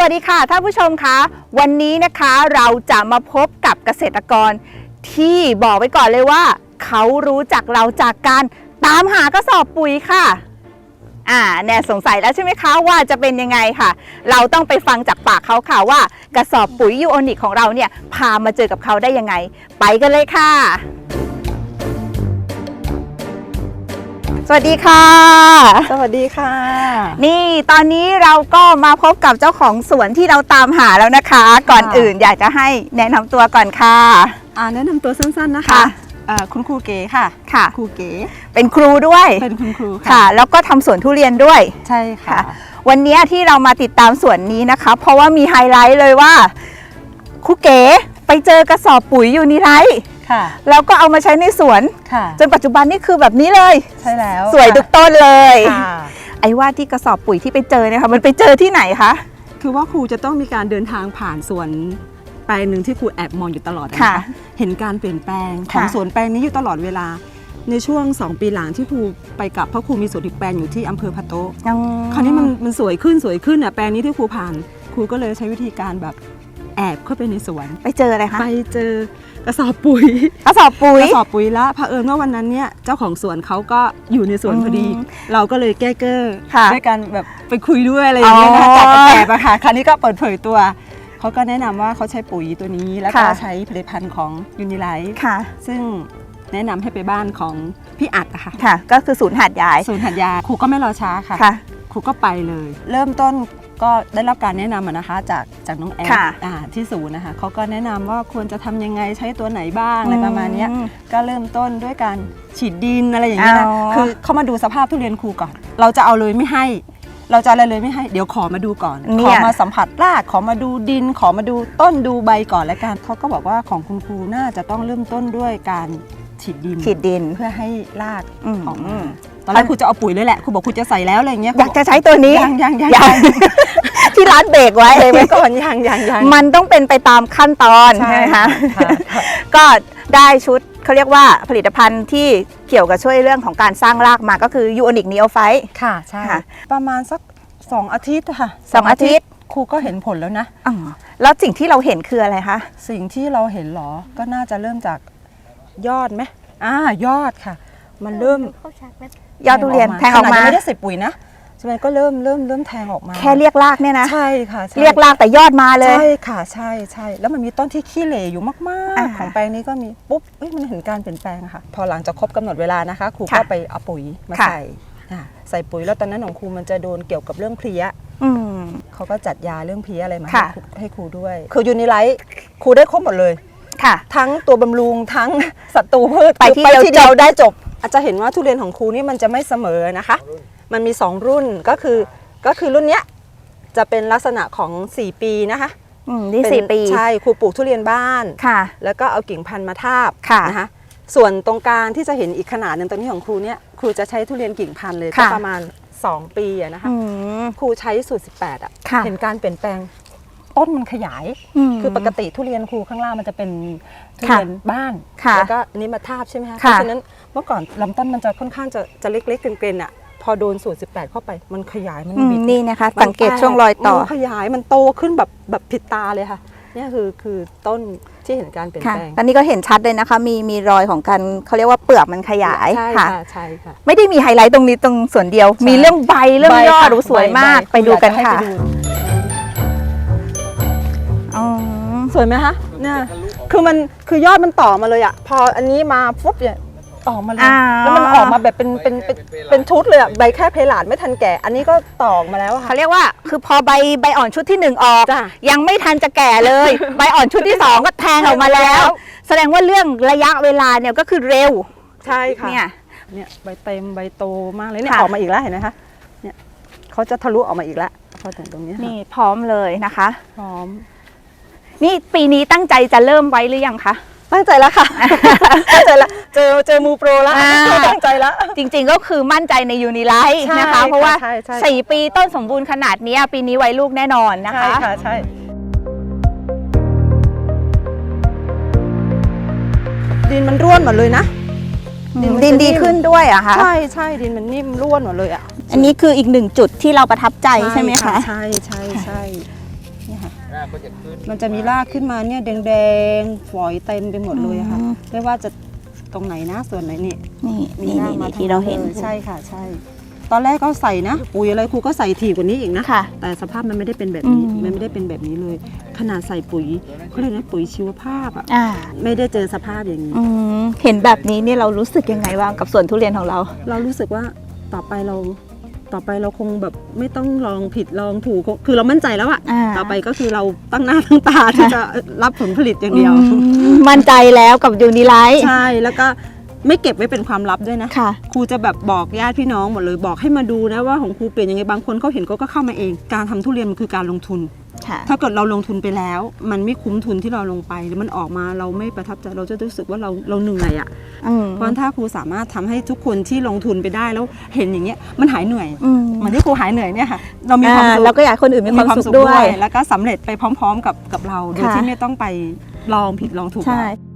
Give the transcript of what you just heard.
สวัสดีค่ะท่านผู้ชมคะวันนี้นะคะเราจะมาพบกับเกษตรกร ที่บอกไว้ก่อนเลยว่า เขารู้จักเราจากการตามหากระสอบปุ๋ยค่ะอ่าแน่สงสัยแล้วใช่ไหมคะว่าจะเป็นยังไงค่ะ เราต้องไปฟังจากปากเขาค่ะว่ากระสอบปุ๋ยยูโอนิกของเราเนี่ยพามาเจอกับเขาได้ยังไง ไปกันเลยค่ะ สวัสดีค่ะ สวัสดีค่ะ นี่ตอนนี้เราก็มาพบกับเจ้าของสวนที่เราตามหาแล้วนะคะ ก่อนอื่นอยากจะให้แนะนำตัวก่อนค่ะ อ่าแนะนำตัวสั้นๆนะคะค่ะ อ่าคุณครูเก๋ค่ะค่ะ ครูเก๋เป็นครูด้วย เป็นคุณครูค่ะแล้วก็ทำสวนทุเรียนด้วย ใช่ค่ะ ค่ะ วันนี้ที่เรามาติดตามสวนนี้นะคะ เพราะว่ามีไฮไลท์เลยว่าครูเก๋ไปเจอกระสอบปุ๋ยยูนิไลท์ ค่ะ แล้วก็เอามาใช้ในสวน ค่ะ จนปัจจุบันนี่คือแบบนี้เลย ใช่แล้วสวยทุกต้นเลย ค่ะไอ้ว่าที่กระสอบปุ๋ยที่ไปเจอเนี่ยค่ะมันไปเจอที่ไหนคะ คือว่าครูจะต้องมีการเดินทางผ่านสวนแปลงหนึ่งที่ครูแอบมองอยู่ตลอดนะค่ะคะเห็นการเปลี่ยนแปลงของค่ะ สวนแปลงนี้อยู่ตลอดเวลา ในช่วง 2 ปีหลังที่ครูไปกับเพราะครูมีสวนอีกแปลงอยู่ที่อำเภอพะโต๊ะยังคราวนี้มันมันสวยขึ้นสวยขึ้นอะแปลงนี้ที่ครูผ่าน ครูก็เลยใช้วิธีการแบบ แอบเข้าไปในสวน ไปเจออะไรคะ ไปเจอกระสอบปุ๋ยกระสอบปุ๋ยกระสอบปุ๋ยละเผอิญว่าวันนั้นเนี่ยเจ้าของสวนเขาก็อยู่ในสวนพอดีอืมเราก็เลยแก้เกอร์ค่ะด้วยการแบบไปคุยด้วยอะไรอย่างเงี้ยนะอ๋อจากแอบอะค่ะคราวนี้ก็เปิดเผยตัวเขาก็แนะนำว่าเขาใช้ปุ๋ยตัวนี้ แล้วก็ค่ะใช้ผลิตภัณฑ์ของยูนิไลท์ค่ะซึ่งแนะนำให้ไปบ้านของพี่อัดอะค่ะค่ะ ก็คือศูนย์หาดใหญ่ศูนย์หัดยาครูก็ไม่รอช้าค่ะค่ะ ครูก็ไปเลย เริ่มต้น ก็ได้รับการแนะนำอะนะคะจากจากน้องแอฟค่ะอ่าที่ศูนย์นะคะเขาก็แนะนำว่าควรจะทำยังไงใช้ตัวไหนบ้างอะไรประมาณเนี้ยอืมก็เริ่มต้นด้วยการฉีดดินอะไรอย่างเงี้ยนะอ๋อ คือเขามาดูสภาพทุเรียนครูก่อน เราจะเอาเลยไม่ให้ เราจะอะไรเลยไม่ให้เดี๋ยวขอมาดูก่อน เนี่ขอย มาสัมผัสรากขอมาดูดิน ขอมาดูต้นดูใบก่อนแล้วกันเขาก็บอกว่าของคุณครูน่าจะต้องเริ่มต้นด้วยการฉีดดิน ฉีดดินเพื่อให้รากอืมออกมา ตอนแรกครูจะเอาปุ๋ยเลยแหละครูบอกครูจะใส่แล้วอะไรอย่างเงี้ยอยากจะใช้ตัวนี้ยังยังยังยังที่ร้านเบรกไว้เองไว้ก่อนยังยังยังมันต้องเป็นไปตามขั้นตอนใช่ใช่ไหมคะค่ะค่ะก็ได้ชุดเขาเรียกว่าผลิตภัณฑ์ที่เกี่ยวกับช่วยเรื่องของการสร้างรากมาก็คือยูโอนิกนีโอไฟค่ะใช่ค่ะประมาณสักสองอาทิตย์ค่ะสองอาทิตย์ครูก็เห็นผลแล้วนะอ๋อแล้วสิ่งที่เราเห็นคืออะไรคะสิ่งที่เราเห็นเหรอก็น่าจะเริ่มจากยอดไหมอ่ายอดค่ะ มันเริ่ม ยอดทุเรียนแทงออกขนดมายังไม่ได้ใส่ปุ๋ยนะใช่ไหมก็เริ่มเริ่มเริ่มแทงออกมาแค่เรียกรากเนี่ยนะ ใช่ค่ะใช่เรียกรากแต่ยอดมาเลย ใช่ค่ะใช่ใช่แล้วมันมีต้นที่ขี้เหร่อยู่มากอ่าๆ ของแปลงนี้ก็มีปุ๊บเอ้ยมันเห็นการเปลี่ยนแปลงอะค่ะ พอหลังจากครบกำหนดเวลานะคะ ครูค่ะก็ไปเอาปุ๋ยมาค่ะ ใส่อ่าใส่ปุ๋ยแล้วตอนนั้นของครูมันจะโดนเกี่ยวกับเรื่องเพลี้ย อืม เขาก็จัดยาเรื่องเพลี้ยอะไรมาให้ค่ะ ครูให้ครูด้วย คือยูนิไลท์ครูได้ครบหมดเลย ค่ะ ทั้งตัวบำรุงทั้ง ศัตรูพืชไปคือที่ไปเดียวที่เดียวจบ ได้จบ อาจจะเห็นว่าทุเรียนของครูนี่มันจะไม่เสมอนะคะ มันมี 2 รุ่นก็คือก็คือรุ่นเนี้ยจะเป็นลักษณะของ 4 ปีนะคะอืมนี่เป็นสี่ปีใช่ครูปลูกทุเรียนบ้าน ค่ะ แล้วก็เอากิ่งพันธุ์มาทาบค่ะนะคะส่วนตรงกลางที่จะเห็นอีกขนาดหนึ่งตรงนี้ของครูเนี่ยครูจะใช้ทุเรียนกิ่งพันธุ์เลยก็ค่ะ ประมาณ 2 ปีอะนะคะอืม ครูใช้สูตร 18อะค่ะ เห็นการเปลี่ยนแปลง ต้นมันขยายมคือปกติทุเรียนครูข้างล่างมันจะเป็นทุเรียนบ้านค่ะแล้วก็อันนี้มาทาบใช่ไหมคะค่ะเพราะฉะนั้นเมื่อก่อนลำต้นมันจะค่อนข้างจะจะเล็กๆเกรนๆอะพอโดนสูตร18 เข้าไปมันขยายมันอืมบิดนี่นะคะมันสังเกตช่วงรอยต่อมันขยายมันโตขึ้นแบบแบบผิดตาเลยค่ะเนี่ยคือคือต้นที่เห็นการเปลี่ยนค่ะแปลงตอนนี้ก็เห็นชัดเลยนะคะ มีมีรอยของการเขาเรียกว่าเปลือกมันขยายใช่ค่ะค่ะใช่ค่ะ ไม่ได้มีไฮไลท์ตรงนี้ตรงส่วนเดียวใช่มีเรื่องใบเรื่องใบยอดค่ะดูสวยใบมากใบไปดูกันอยาค่ะ สวยไหมคะเนี่ยคือมันคือยอดมันต่อมาเลยอะ พออันนี้มาปุ๊บเนี่ยต่อมาเลยอ่าแล้วมันออกมาแบบเป็นเป็นเป็นเป็นชุดเลยอะใบแค่เพลาดไม่ทันแก่ อันนี้ก็ต่อออกมาแล้วอะค่ะเขาเรียกว่า คือพอใบใบอ่อนชุดที่หนึ่งออกจ้ะยังไม่ทันจะแก่เลย ใบอ่อนชุดที่สองก็แทงออกมาแล้ว แสดงว่าเรื่องระยะเวลาเนี่ยก็คือเร็ว ใช่ค่ะเนี่ยเนี่ยใบเต็มใบโตมากเลยเนี่ยค่ะออกมาอีกแล้วเห็นไหมคะเนี่ยเขาจะทะลุออกมาอีกแล้วพอถึงตรงนี้ค่ะนี่พร้อมเลยนะคะ พร้อม นี่ปีนี้ตั้งใจจะเริ่มไว้หรือยังคะ ตั้งใจแล้วค่ะ ตั้งใจแล้วเจอเจอมูโปรแล้วอ่า ตั้งใจแล้ว จริงๆก็คือมั่นใจในยูนิไลท์ใช่นะคะ ค่ะเพราะว่า ใช่ใช่สี่ปีต้นสมบูรณ์ขนาดเนี้ยปีนี้ไว้ลูกแน่นอนนะคะใช่ค่ะใช่ ดินมันร่วนหมดเลยนะอืมมันดินจะดีขึ้นด้วยอะคะ ใช่ใช่ดินมันนิ่มร่วนหมดเลยอะอันนี้คืออีกหนึ่งจุดที่เราประทับใจใช่ไหมคะ ใช่ใช่ใช่เนี่ยค่ะรา กก็จะขึ้นมันจะมีรากขึ้นมาเนี่ยแดงๆฝอยเต็มไปหมดเลยอะค่ะอืม ไม่ว่าจะตรงไหนนะส่วนไหนนี่ นี่มีนี่รากนี่มาที่เราเห็นลยใช่ค่ะใช่ ตอนแรกก็ใส่นะปุ๋ยอะไรครูก็ใส่ถี่กว่านี้อีกนะ ค่ะ แต่สภาพมันไม่ได้เป็นแบบนี้ อืม มันไม่ได้เป็นแบบนี้เลย ขนาดใส่ปุ๋ยเขาเรียกนะปุ๋ยชีวภาพอะอ่าไม่ได้เจอสภาพอย่างนี้ อืมเห็นแบบนี้เนี่ยเรารู้สึกยังไงบ้างกับสวนทุเรียนของเรา เรารู้สึกว่าต่อไปเรา ต่อไปเราคงแบบไม่ต้องลองผิดลองถูกคือเรามั่นใจแล้วอะอ่า ต่อไปก็คือเราตั้งหน้าตั้งตาที่จะรับผลผลิตอย่างเดียว อืมมั่นใจแล้วกับยูนิไลท์ใช่แล้วก็ไม่เก็บไว้เป็นความลับด้วยนะ ค่ะ ครูจะแบบบอกญาติพี่น้องหมดเลยบอกให้มาดูนะว่าของครูเปลี่ยนยังไงบางคนเขาเห็นเขาก็เข้ามาเอง การทำทุเรียนมันคือการลงทุนค่ะ ถ้าเกิดเราลงทุนไปแล้ว มันไม่คุ้มทุนที่เราลงไปแล้วมันออกมาเราไม่ประทับใจเราจะรู้สึกว่าเราเราเหนื่อยอะ่ะอืมเพราะฉะนั้นถ้าครูสามารถทำให้ทุกคนที่ลงทุนไปได้แล้วเห็นอย่างเงี้ยมันหายเหนื่อยอืมเหมือนที่ครูหายเหนื่อยเนี่ยค่ะเรามีความอ่าสุขเราก็อยากให้คนอื่นมีความสุขด้วย แล้วก็สำเร็จไปพร้อม ๆ กับกับเราโดยค่ะที่ไม่ต้องไปลองผิดลองถูกใช่เอา